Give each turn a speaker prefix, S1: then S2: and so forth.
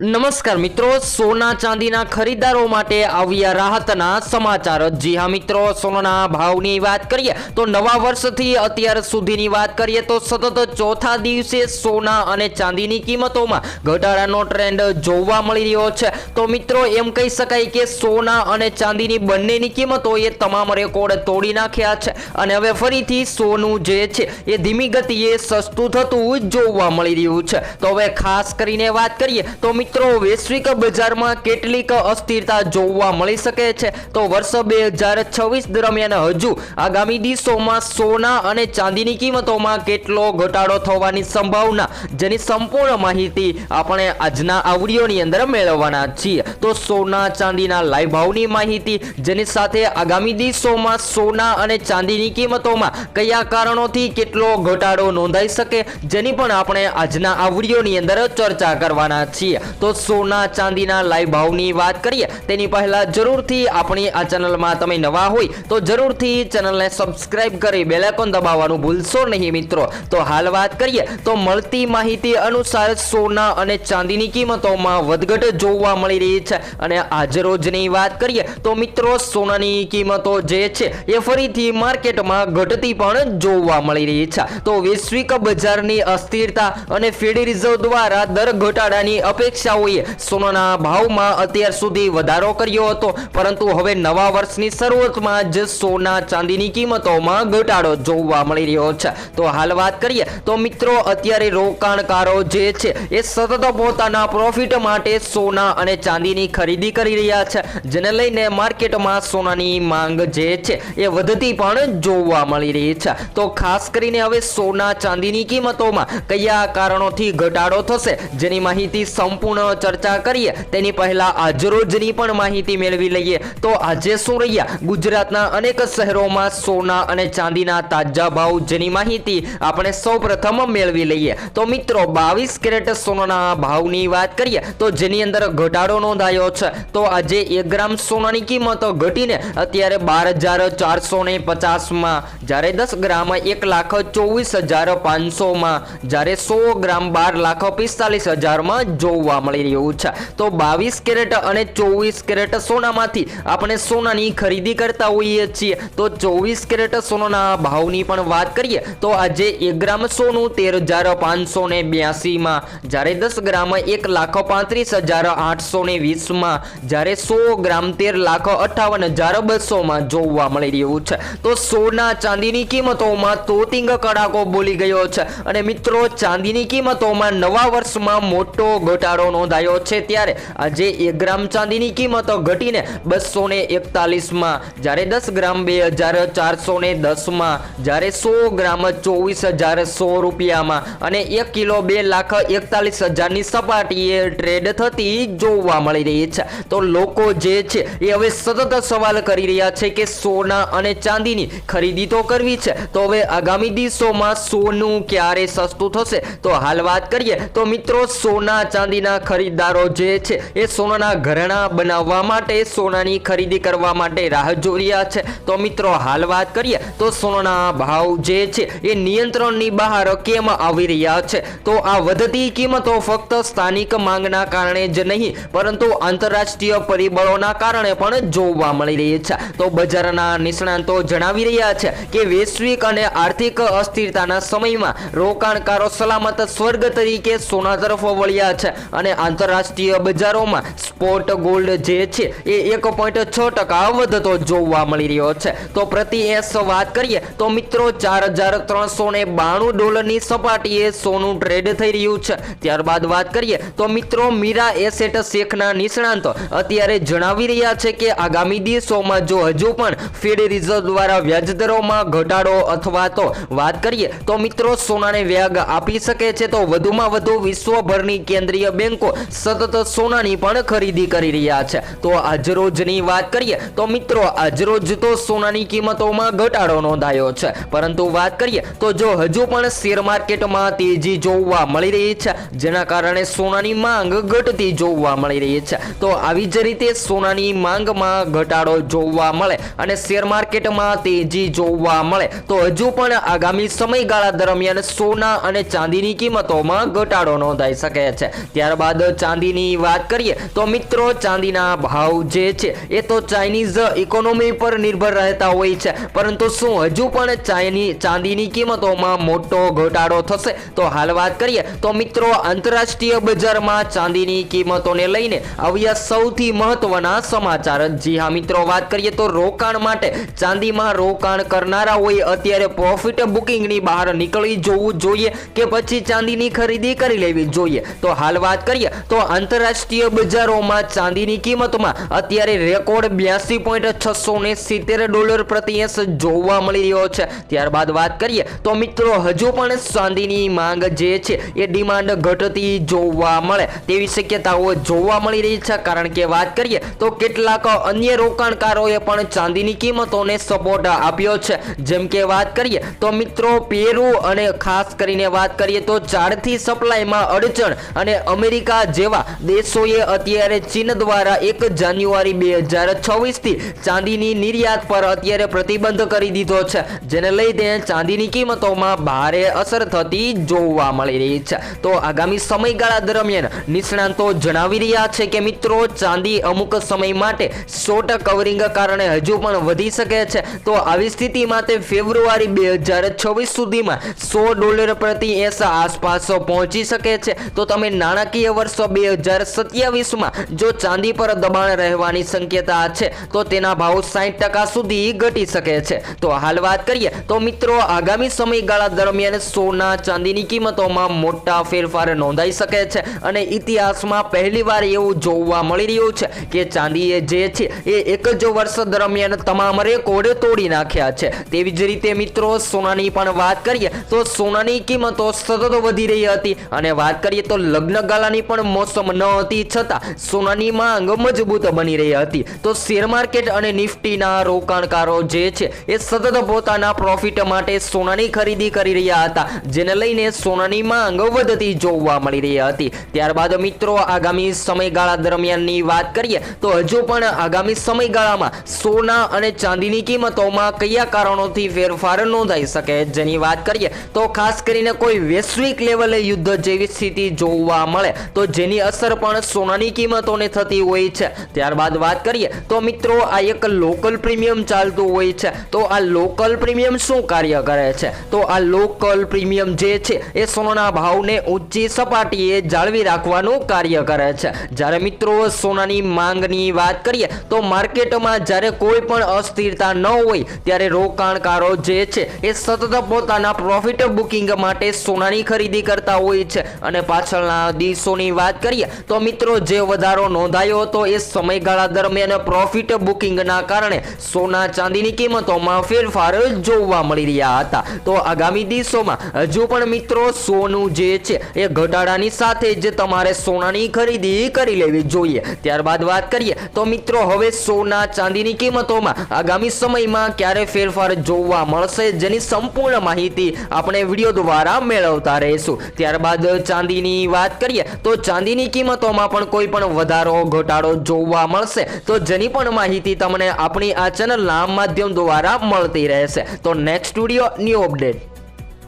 S1: નમસ્કાર મિત્રો, સોના ચાંદીના ખરીદારો માટે આવ્યા રાહતના સમાચાર. જી હા મિત્રો, સોનાના ભાવની વાત કરીએ તો નવા વર્ષથી અત્યાર સુધીની વાત કરીએ તો સતત ચોથા દિવસે સોના અને ચાંદીની કિંમતોમાં ઘટાડાનો ટ્રેન્ડ જોવા મળી રહ્યો છે. તો મિત્રો, એમ કહી શકાય કે સોના અને ચાંદીની બંનેની કિંમતોએ તમામ રેકોર્ડ તોડી નાખ્યા છે. અને હવે ફરીથી સોનું જે છે, એ ધીમી ગતિએ સસ્તું થતું જોવા મળી રહ્યું છે. તો હવે ખાસ કરીને વાત કરીએ તો મિત્રો વૈશ્વિક બજારમાં કેટલીક અસ્થિરતા જોવા મળી શકે છે. તો વર્ષ બે હજાર છવ્વીસ દરમિયાન હજુ આગામી દિવસોમાં સોના અને ચાંદીની કિંમતોમાં કેટલો ઘટાડો થવાની સંભાવના, જેની સંપૂર્ણ માહિતી આપણે આજના આવડીઓની અંદર મેળવવાના છીએ. તો સોના, ચાંદીના લાઈવ ભાવની માહિતી, જેની સાથે આગામી દિવસોમાં સોના અને ચાંદીની કિંમતોમાં કયા કારણોથી કેટલો ઘટાડો નોંધાઈ શકે, જેની પણ આપણે આજના આવડીઓની અંદર ચર્ચા કરવાના છીએ. તો સોના ચાંદીના લાઈવ ભાવની વાત કરીએ. તેની પહેલા જરૂરથી આપણી આ ચેનલમાં તમે નવા હોય તો જરૂરથી ચેનલને સબસ્ક્રાઈબ કરી બેલાઇકોન દબાવવાનું ભૂલશો નહીં મિત્રો. તો હાલ વાત કરીએ તો મળતી માહિતી અનુસાર સોના અને ચાંદીની કિંમતોમાં વધઘટ જોવા મળી રહી છે. અને આજ રોજની વાત કરીએ તો મિત્રો સોનાની કિંમતો જે છે એ ફરીથી માર્કેટમાં ઘટતી પણ જોવા મળી રહી છે. તો વૈશ્વિક બજારની અસ્થિરતા અને ફેડ રિઝર્વ દ્વારા દર ઘટાડાની અપેક્ષાઓએ સોનાના ભાવમાં અત્યાર સુધી વધારો કર્યો હતો. પરંતુ હવે નવા વર્ષની શરૂઆતમાં જ સોના ચાંદીની કિંમતોમાં ઘટાડો જોવા મળી રહ્યો છે. તો હાલ વાત કરીએ તો મિત્રો અત્યારે રોકાણકારો જે છે એ સતત પોતાના પ્રોફિટ માટે સોના અને ચાંદીની ખરીદી કરી રહ્યા છે. જેને લઈને માર્કેટમાં સોનાની માંગ જે છે એ વધતી પણ જોવા મળી રહી છે. તો ખાસ કરીને હવે સોના ચાંદીની કિંમતોમાં કયા કારણોથી ઘટાડો થશે, જેની માહિતી સંપૂર્ણ ચર્ચા કરીએ. તેની પહેલા આજરોજની પણ માહિતી મેળવી લઈએ. તો આજે શું રહ્યા? ગુજરાતના અનેક શહેરોમાં સોના અને ચાંદીના તાજા ભાવ જેની માહિતી આપણે સૌપ્રથમ મેળવી લઈએ. તો મિત્રો, બાવીસ કેરેટ સોનાના ભાવની વાત કરીએ, તો જેની અંદર ઘટાડો નોંધાયો છે, તો આજે એક ગ્રામ સોનાની કિંમત ઘટીને અત્યારે બાર હજાર ચારસો ને પચાસમાં, જ્યારે દસ ગ્રામ એક લાખ ચોવીસ હજાર પાંચસોમાં, જ્યારે સો ગ્રામ બાર લાખ પિસ્તાલીસ હજારમાં જોવા મળી રહ્યું છે. તો બાવીસ કેરેટ અને ચોવીસ કેરેટ સોનામાંથી આપણે સોનાની ખરીદી કરતા હોઈએ છીએ. તો ચોવીસ કેરેટ સોનાના ભાવની પણ વાત કરીએ, તો આજે એક ગ્રામ સોનું તેર હજાર પાંચસો ને બ્યાસીમાં, જ્યારે દસ ગ્રામ એક લાખ પાંત્રીસ હજાર આઠસો ને વીસમાં, જ્યારે સો ગ્રામ તેર લાખ અઠાવન હજાર બસોમાં જોવા મળી રહ્યું છે. તો સોના ચાંદીની કિંમતોમાં તોતિંગ કડાકો બોલી ગયો છે. અને મિત્રો, ચાંદીની કિંમતોમાં નવા વર્ષમાં મોટો ઘટાડો નોંધાયો છે ત્યારે આજે એક ગ્રામ ચાંદીની કિંમત ઘટીને બસો ને એકતાલીસમાં, જ્યારે દસ ગ્રામ બે હજાર ચારસો ને દસમાં, જ્યારે સો ગ્રામ ચોવીસ હજાર સો રૂપિયામાં અને એક કિલો બે લાખ એકતાલીસ હજારની સપાટીએ ટ્રેડ થતી જોવા મળી રહી છે. તો લોકો જે છે એ હવે સતત સવાલ કરી રહ્યા છે કે સોના અને ચાંદીની ખરીદી તો કરવી છે, તો હવે આગામી દિવસોમાં સોનું ક્યારે સસ્તું થશે? તો હાલ વાત કરીએ તો મિત્રો સોના, ચાંદીના ખરીદદારો જે છે એ સોનાના ઘરેણાં બનાવવા માટે, સોનાની ખરીદી કરવા માટે રાહ જોઈ રહ્યા છે. તો મિત્રો, હાલ વાત કરીએ તો સોનાના ભાવ જે છે એ નિયંત્રણની બહાર કેમ આવી રહ્યા છે? તો આ વધતી કિંમતો ફક્ત સ્થાનિક માંગના કારણે જ નહીં, પરંતુ આંતરરાષ્ટ્રીય પરિબળોના કારણે પણ જોવા મળી રહી છે. તો બજારના નિષ્ણાંતો જણાવી રહ્યા છે કે વૈશ્વિક અને આર્થિક અસ્થિરતાના સમયમાં રોકાણકારો સલામત સ્વર્ગ તરીકે સોના તરફ વળ્યા છે અને આંતરરાષ્ટ્રીય બજારોમાં સ્પોટ ગોલ્ડ જે છે, એ એક પોઈન્ટ છ ટકા વધતો જોવા મળી રહ્યો છે. તો પ્રતિ એસ વાત કરીએ, તો મિત્રો ચાર હજાર ત્રણસો ને બાણું ડોલરની સપાટીએ સોનું ટ્રેડ થઈ રહ્યું છે. ત્યારબાદ વાત કરીએ, તો મિત્રો મીરા એસેટ શેખના નિષ્ણાંતો અત્યારે જણાવી રહ્યા છે કે આગામી દિવસોમાં જો હજુ પણ ફેડ રિઝર્વ દ્વારા વ્યાજદરોમાં ઘટાડો અથવા તો વાત કરીએ, તો મિત્રો સોનાને વ્યાગ આપી શકે છે. તો વધુમાં વધુ વિશ્વભરની કેન્દ્રીય બેંકો સતત સોનાની પણ ખરીદી કરી રહ્યા છે. તો આજરોજની વાત કરીએ, તો મિત્રો આજરોજ તો સોનાની કિંમતોમાં ઘટાડો નોંધાયો છે. પરંતુ વાત કરીએ, તો જો હજુ પણ શેર માર્કેટમાં તેજી જોવા મળી રહી છે, જેના કારણે સોનાની માંગ ઘટતી જોવા મળી રહી છે. તો આવી જ રીતે સોનાની માંગમાં ઘટાડો જોવા મળે અને શેર માર્કેટમાં તેજી જોવા મળે. તો હજુ પણ આગામી સમયગાળા દરમિયાન સોના અને ચાંદીની કિંમતોમાં ઘટાડો નોંધાઈ શકે છે. ત્યારબાદ ત્યારબાદ ચાંદીની વાત કરીએ તો મિત્રો ચાંદીના ભાવ જે છે, એ તો ચાઇનીઝ ઇકોનોમી પર નિર્ભર રહેતા હોય છે. પરંતુ શું હજુ પણ ચાઇની ચાંદીની કિંમતોમાં મોટો ઘટાડો થશે? તો હાલ વાત કરીએ તો મિત્રો આંતરરાષ્ટ્રીય બજારમાં ચાંદીની કિંમતોને લઈને આવ્યા સૌથી મહત્વના સમાચાર. જી હા મિત્રો, વાત કરીએ તો રોકાણ માટે ચાંદીમાં રોકાણ કરનારા હોય અત્યારે પ્રોફિટ બુકિંગની બહાર નીકળી જવું જોઈએ કે પછી ચાંદીની ખરીદી કરી લેવી જોઈએ? તો હાલ વાત કરીએ તો આંતરરાષ્ટ્રીય બજારોમાં ચાંદીની કિંમતમાં અત્યારે રેકોર્ડ બ્યાસી પોઈન્ટ છસો ને સિત્તેર ડોલર પ્રતિ એસ જોવા મળી રહ્યો છે. ત્યારબાદ વાત કરીએ તો મિત્રો, હજુ પણ ચાંદીની માંગ જે છે એ ડિમાન્ડ ઘટતી જોવા મળે તેવી શક્યતાઓ જોવા મળી રહી છે. કારણ કે વાત કરીએ તો કેટલાક અન્ય રોકાણકારોએ પણ ચાંદીની કિંમતોને સપોર્ટ આપ્યો છે. જેમ કે વાત કરીએ તો મિત્રો, પેરુ અને ખાસ કરીને વાત કરીએ તો ચારથી સપ્લાયમાં અડચણ અને અમેરિકા જેવા દેશોએ અત્યારે ચીન દ્વારા એક જાન્યુઆરી બે હજાર છવ્વીસથી ચાંદીની નિર્યાત પર અત્યારે પ્રતિબંધ કરી દીધો છે, જેને લઈને ચાંદીની કિંમતોમાં ભારે અસર થતી જોવા મળી રહી છે. તો આગામી સમયગાળા દરમિયાન નિષ્ણાંતો જણાવી રહ્યા છે કે મિત્રો, ચાંદી અમુક સમય માટે શોર્ટ કવરિંગ કારણે હજુ પણ વધી શકે છે. તો આવી સ્થિતિમાં તે ફેબ્રુઆરી બે હજાર છવ્વીસ સુધીમાં સો ડોલર પ્રતિ એસ આસપાસ પહોંચી શકે છે. તો તમે નાણાકીય વર્ષ બે હજાર સત્યાવીસમાં જો ચાંદી પર દબાણ રહેવાની શક્યતા છે, તો તેના ભાવ સાઠ ટકા સુધી ઘટી શકે છે. તો હાલ વાત કરીએ, તો મિત્રો, આગામી સમયગાળા દરમિયાન સોના ચાંદીની કિંમતોમાં મોટા ફેરફાર નોંધાઈ શકે છે અને ઇતિહાસમાં પહેલીવાર એવું જોવા મળી રહ્યું છે કે ચાંદીએ જે છે, એ એક જ વર્ષ દરમિયાન તમામ રેકોર્ડ તોડી નાખ્યા છે. તેવી જ રીતે મિત્રો, સોનાની પણ વાત કરીએ, તો સોનાની કિંમતો સતત વધી રહી હતી અને વાત કરીએ તો લગ્ન ગાળાની પણ મોસમ ન હતી છતાં સોનાની માંગ મજબૂત બની રહી હતી. તો શેર માર્કેટ અને નિફ્ટીના રોકાણકારો જે છે એ સતત પોતાના પ્રોફિટ માટે સોનાની ખરીદી કરી રહ્યા હતા, જેને લઈને સોનાની માંગ વધતી જોવા મળી રહી હતી. ત્યારબાદ મિત્રો, આગામી સમયગાળા દરમિયાનની વાત કરીએ તો હજુ પણ આગામી સમયગાળામાં સોના અને ચાંદીની કિંમતોમાં કયા કારણોથી ફેરફાર નોંધાઈ શકે જેની વાત કરીએ તો ખાસ કરીને કોઈ વૈશ્વિક લેવલે યુદ્ધ જેવી સ્થિતિ જોવા મળે તો જેની અસર પણ સોનાની કિંમતોને થતી હોય છે. ત્યારબાદ વાત કરીએ તો મિત્રો, આ એક લોકલ પ્રીમિયમ ચાલતું હોય છે. તો આ લોકલ પ્રીમિયમ શું કાર્ય કરે છે? તો આ લોકલ પ્રીમિયમ જે છે, એ સોનાના ભાવને ઊંચી સપાટીએ જાળવી રાખવાનું કાર્ય કરે છે. જ્યારે મિત્રો, સોનાની માંગની વાત કરીએ તો માર્કેટમાં જ્યારે કોઈ પણ અસ્થિરતા ન હોય, ત્યારે રોકાણકારો જે છે, એ સતત પોતાના પ્રોફિટ બુકિંગ માટે સોનાની ખરીદી કરતા હોય છે. અને પાછળના દિવસોની વાત કરીએ, તો મિત્રો જે વધારો નોંધાયો હતો એ સમયગાળા દરમિયાન પ્રોફિટ બુકિંગના કારણે સોના ચાંદીની કિંમતોમાં ફેરફાર જોવા મળી રહ્યા હતા. તો આગામી દિવસોમાં હજુ પણ મિત્રો સોનું જે છે એ ઘટાડાની સાથે જ તમારે સોનાની ખરીદી કરી લેવી જોઈએ. ત્યારબાદ વાત કરીએ, તો મિત્રો હવે સોના ચાંદીની કિંમતોમાં આગામી સમયમાં ક્યારે ફેરફાર જોવા મળશે જેની સંપૂર્ણ માહિતી આપણે વીડિયો દ્વારા મેળવતા રહીશું. ત્યારબાદ ચાંદીની વાત કરીએ તો ચાંદીની કિંમતોમાં પણ કોઈ પણ વધારો, ઘટાડો જોવા મળશે. તો જેની પણ માહિતી તમને આપણી આ ચેનલના માધ્યમ દ્વારા મળતી રહેશે. તો નેક્સ્ટ સ્ટુડિયો ન્યૂ અપડેટ